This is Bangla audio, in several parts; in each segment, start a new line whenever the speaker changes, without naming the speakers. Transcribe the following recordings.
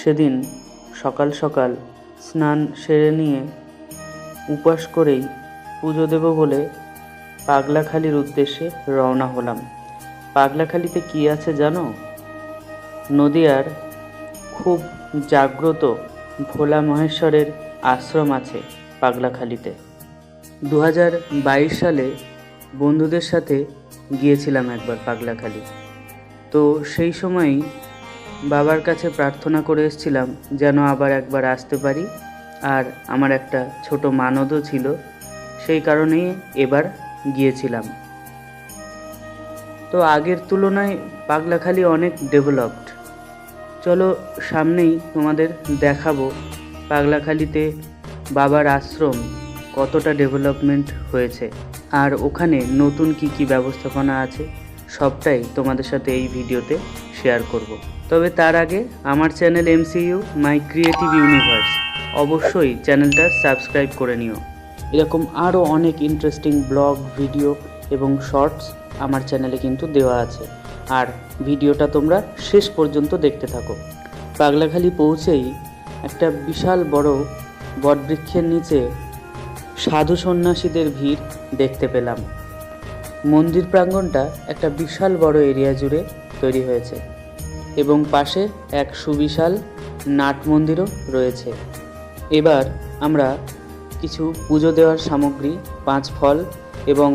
সেদিন সকাল সকাল স্নান সেরে নিয়ে উপোস করেই পুজো দেব বলে পাগলাখালির উদ্দেশ্যে রওনা হলাম। পাগলাখালিতে কি আছে জানো? নদিয়ার খুব জাগ্রত ভোলা মহেশ্বরের আশ্রম আছে পাগলাখালিতে। দু হাজার বাইশ সালে বন্ধুদের সাথে গিয়েছিলাম একবার পাগলাখালি। তো সেই সময়ই বাবার কাছে প্রার্থনা করে এসেছিলাম যেন আবার একবার আসতে পারি। আর আমার একটা ছোট মানদও ছিল, সেই কারণেই এবার গিয়েছিলাম। তো আগের তুলনায় পাগলাখালি অনেক ডেভেলপড। চলো সামনেই তোমাদের দেখাবো পাগলাখালিতে বাবার আশ্রম কতটা ডেভেলপমেন্ট হয়েছে। আর ওখানে নতুন কি কি ব্যবস্থাপনা আছে, সবটাই তোমাদের সাথে এই ভিডিওতে শেয়ার করব। তবে তার আগে আমার channel MCU my creative universe অবশ্যই চ্যানেলটা সাবস্ক্রাইব করে নিও। এরকম আরও অনেক ইন্টারেস্টিং ব্লগ, ভিডিও এবং শর্টস আমার চ্যানেলে কিন্তু দেওয়া আছে। আর ভিডিওটা তোমরা শেষ পর্যন্ত দেখতে থাকো। পাগলাখালি পৌঁছেই একটা বিশাল বড় বটবৃক্ষের নিচে সাধু সন্ন্যাসীদের ভিড় দেখতে পেলাম। মন্দির প্রাঙ্গণটা একটা বিশাল বড় এরিয়া জুড়ে তৈরি হয়েছে। এবং পাশে এক সুবিশাল নাট মন্দিরও রয়েছে। এবার আমরা কিছু পুজো দেওয়ার সামগ্রী, পাঁচ ফল এবং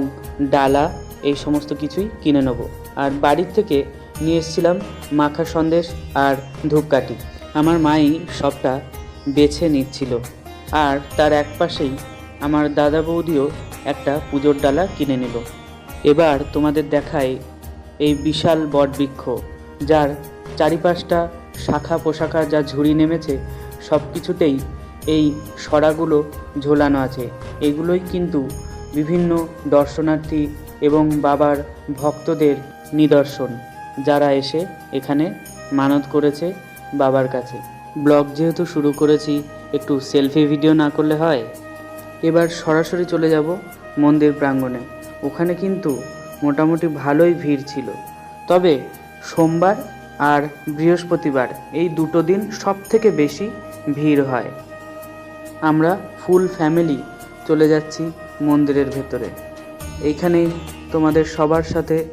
ডালা এই সমস্ত কিছুই কিনে নেব। আর বাড়ির থেকে নিয়ে এসেছিলাম মাখা সন্দেশ আর ধূপকাঠি। আমার মাই সবটা বেছে নিচ্ছিল। আর তার এক পাশেই আমার দাদা বৌদিও একটা পুজোর ডালা কিনে নিল। এবার তোমাদের দেখায় এই বিশাল বটবৃক্ষ, যার চারিপাশটা শাখা পোশাখা যা ঝুড়ি নেমেছে সব কিছুতেই এই সরাগুলো ঝোলানো আছে। এগুলোই কিন্তু বিভিন্ন দর্শনার্থী এবং বাবার ভক্তদের নিদর্শন, যারা এসে এখানে মানত করেছে বাবার কাছে। ব্লগ যেহেতু শুরু করেছি, একটু সেলফি ভিডিও না করলে হয়? এবার সরাসরি চলে যাব মন্দির প্রাঙ্গণে। ওখানে কিন্তু মোটামুটি ভালোই ভিড় ছিল। তবে সোমবার আর বৃহস্পতিবার এই দুটো দিন সব থেকে বেশি ভিড় হয়। আমরা ফুল ফ্যামিলি চলে যাচ্ছি মন্দিরের ভেতরে। এইখানে তোমাদের সবার সাথে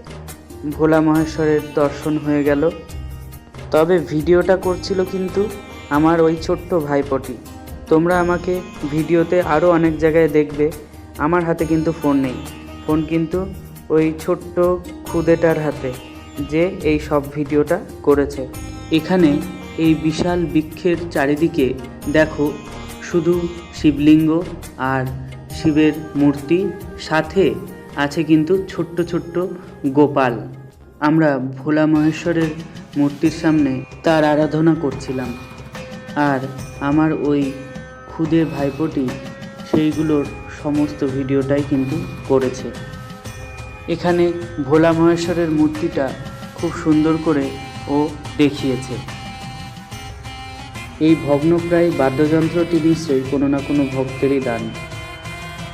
ভোলা মহেশ্বরের দর্শন হয়ে গেল। তবে ভিডিওটা করছিল কিন্তু আমার ওই ছোট্ট ভাইপটি। তোমরা আমাকে ভিডিওতে আরও অনেক জায়গায় দেখবে। আমার হাতে কিন্তু ফোন নেই। ফোন কিন্তু ওই ছোট্ট খুদেটার হাতে। যে এই সব ভিডিওটা করেছে। এখানে এই বিশাল বৃক্ষের চারিদিকে দেখো শুধু শিবলিঙ্গ আর শিবের মূর্তি, সাথে আছে কিন্তু ছোট্ট ছোট্ট গোপাল। আমরা ভোলা মহেশ্বরের মূর্তির সামনে তার আরাধনা করছিলাম। আর আমার ওই খুদে ভাইপোটি সেইগুলোর সমস্ত ভিডিওটাই কিন্তু করেছে। এখানে ভোলা মহেশ্বরের মূর্তিটা খুব সুন্দর করে ও দেখিয়েছে। এই ভগ্নপ্রায় বাদ্যযন্ত্রটি নিশ্চয়ই কোনো না কোনো ভক্তেরই দান।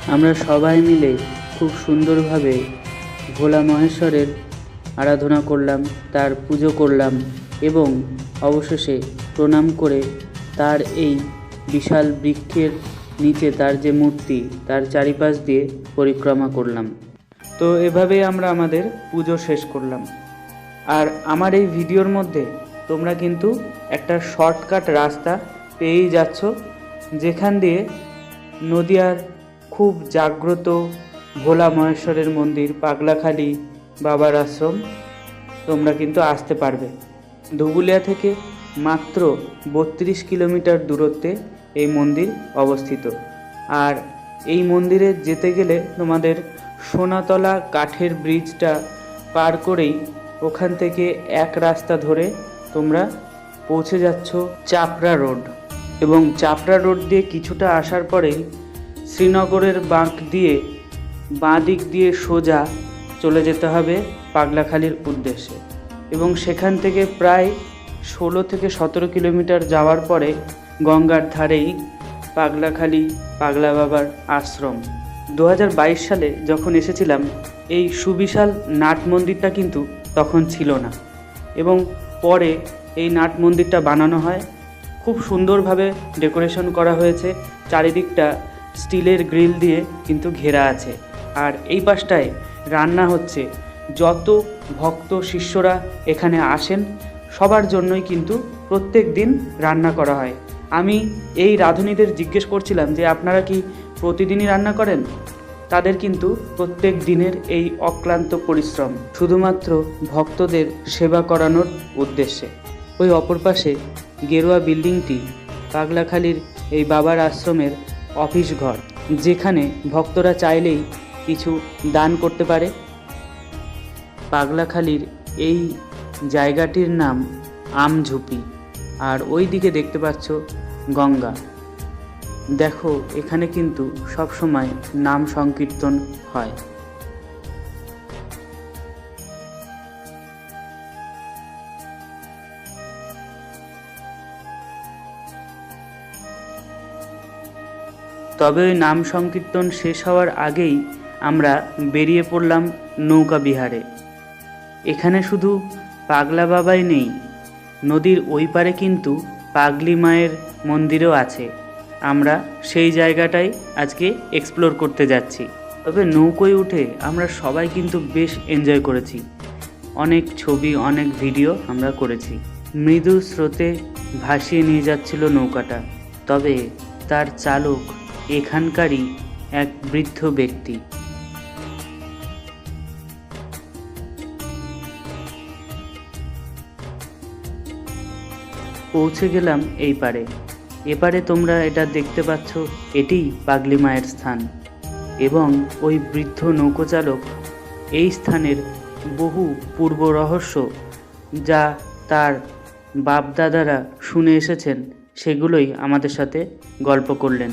আমরা সবাই মিলে খুব সুন্দরভাবে ভোলা মহেশ্বরের আরাধনা করলাম, তার পুজো করলাম এবং অবশেষে প্রণাম করে তার এই বিশাল বৃক্ষের নিচে তার যে মূর্তি, তার চারিপাশ দিয়ে পরিক্রমা করলাম। তো এভাবেই আমরা আমাদের পুজো শেষ করলাম। আর আমার এই ভিডিওর মধ্যে তোমরা কিন্তু একটা শর্টকাট রাস্তা পেয়েই যাচ্ছ, যেখান দিয়ে নদিয়ার খুব জাগ্রত ভোলা মহেশ্বরের মন্দির, পাগলাখালি বাবার আশ্রম, তোমরা কিন্তু আসতে পারবে। ধুবুলিয়া থেকে মাত্র বত্রিশ কিলোমিটার দূরত্বে এই মন্দির অবস্থিত। আর এই মন্দিরে যেতে গেলে তোমাদের সোনাতলা কাঠের ব্রিজটা পার করেই ওখান থেকে এক রাস্তা ধরে তোমরা পৌঁছে যাচ্ছ চাপড়া রোড। এবং চাপড়া রোড দিয়ে কিছুটা আসার পরেই শ্রীনগরের বাঁক দিয়ে বাঁ দিক দিয়ে সোজা চলে যেতে হবে পাগলাখালির উদ্দেশ্যে। এবং সেখান থেকে প্রায় ষোলো থেকে সতেরো কিলোমিটার যাওয়ার পরে গঙ্গার ধারেই পাগলাখালি পাগলা বাবার আশ্রম। দু হাজার বাইশ সালে যখন এসেছিলাম, এই সুবিশাল নাট মন্দিরটা কিন্তু তখন ছিল না। এবং পরে এই নাট মন্দিরটা বানানো হয়, খুব সুন্দরভাবে ডেকোরেশন করা হয়েছে, চারিদিকটা স্টিলের গ্রিল দিয়ে কিন্তু ঘেরা আছে। আর এই পাশটায় রান্না হচ্ছে, যত ভক্ত শিষ্যরা এখানে আসেন, সবার জন্যই কিন্তু প্রত্যেক দিন রান্না করা হয়। আমি এই রাঁধুনিদের জিজ্ঞেস করছিলাম যে, আপনারা কি প্রতিদিনই রান্না করেন? তাদের কিন্তু প্রত্যেক দিনের এই অক্লান্ত পরিশ্রম শুধুমাত্র ভক্তদের সেবা করানোর উদ্দেশ্যে। ওই অপর পাশে গেরুয়া বিল্ডিংটি পাগলাখালির এই বাবার আশ্রমের অফিস ঘর, যেখানে ভক্তরা চাইলেই কিছু দান করতে পারে। পাগলাখালির এই জায়গাটির নাম আমঝুপি, আর ওই দিকে দেখতে পাচ্ছ গঙ্গা। দেখো, এখানে কিন্তু সব সময় নাম সংকীর্তন হয়। তবে ওই নাম সংকীর্তন শেষ হওয়ার আগেই আমরা বেরিয়ে পড়লাম নৌকা বিহারে। এখানে শুধু পাগলা বাবাই নেই, নদীর ওই পারে কিন্তু পাগলি মায়ের মন্দিরও আছে। আমরা সেই জায়গাটাই আজকে এক্সপ্লোর করতে যাচ্ছি। তবে নৌকোয় উঠে আমরা সবাই কিন্তু বেশ এনজয় করেছি। অনেক ছবি, অনেক ভিডিও আমরা করেছি। মৃদু স্রোতে ভাসিয়ে নিয়ে যাচ্ছিল নৌকাটা। তবে তার চালক এখানকারই এক বৃদ্ধ ব্যক্তি। পৌঁছে গেলাম এই পারে। এপারে তোমরা এটা দেখতে পাচ্ছ এটিই পাগলি মায়ের স্থান। এবং ওই বৃদ্ধ নৌকোচালক এই স্থানের বহু পূর্ব রহস্য যা তার বাপদাদারা শুনে এসেছেন, সেগুলোই আমাদের সাথে গল্প করলেন।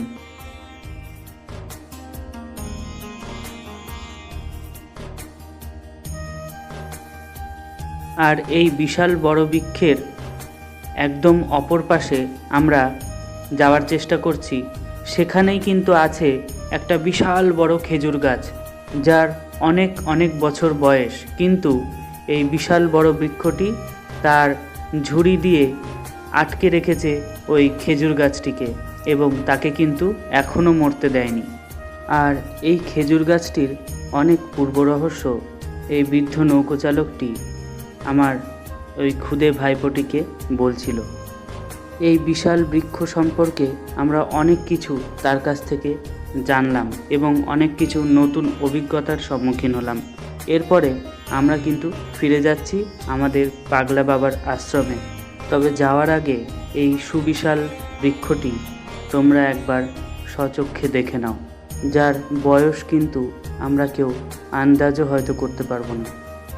আর এই বিশাল বড় বৃক্ষের একদম অপর পাশে আমরা যাওয়ার চেষ্টা করছি। সেখানেই কিন্তু আছে একটা বিশাল বড় খেজুর গাছ, যার অনেক অনেক বছর বয়স। কিন্তু এই বিশাল বড় বৃক্ষটি তার ঝুড়ি দিয়ে আটকে রেখেছে ওই খেজুর গাছটিকে এবং তাকে কিন্তু এখনও মরতে দেয়নি। আর এই খেজুর গাছটির অনেক পূর্ব রহস্য এই বৃদ্ধ নৌকোচালকটি আমার ওই খুদে ভাইপোটিকে বলছিল। এই বিশাল বৃক্ষ সম্পর্কে আমরা অনেক কিছু তার কাছ থেকে জানলাম এবং অনেক কিছু নতুন অভিজ্ঞতার সম্মুখীন হলাম। এরপরে আমরা কিন্তু ফিরে যাচ্ছি আমাদের পাগলা বাবার আশ্রমে। তবে যাওয়ার আগে এই সুবিশাল বৃক্ষটি তোমরা একবার সচক্ষে দেখে নাও। যার বয়স কিন্তু আমরা কেউ আন্দাজও হয়তো করতে পারব না।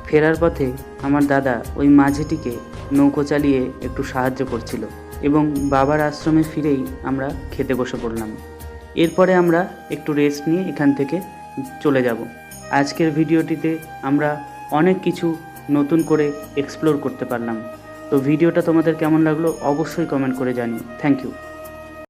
ফেরার পথে আমার দাদা ওই মাঝিটিকে নৌকো চালিয়ে একটু সাহায্য করছিল। এবং বাবার আশ্রমে ফিরেই আমরা খেতে বসে পড়লাম। এরপরে আমরা একটু রেস্ট নিয়ে এখান থেকে চলে যাব। আজকের ভিডিওটিতে আমরা অনেক কিছু নতুন করে এক্সপ্লোর করতে পারলাম। তো ভিডিওটা তোমাদের কেমন লাগল অবশ্যই কমেন্ট করে জানিও। Thank you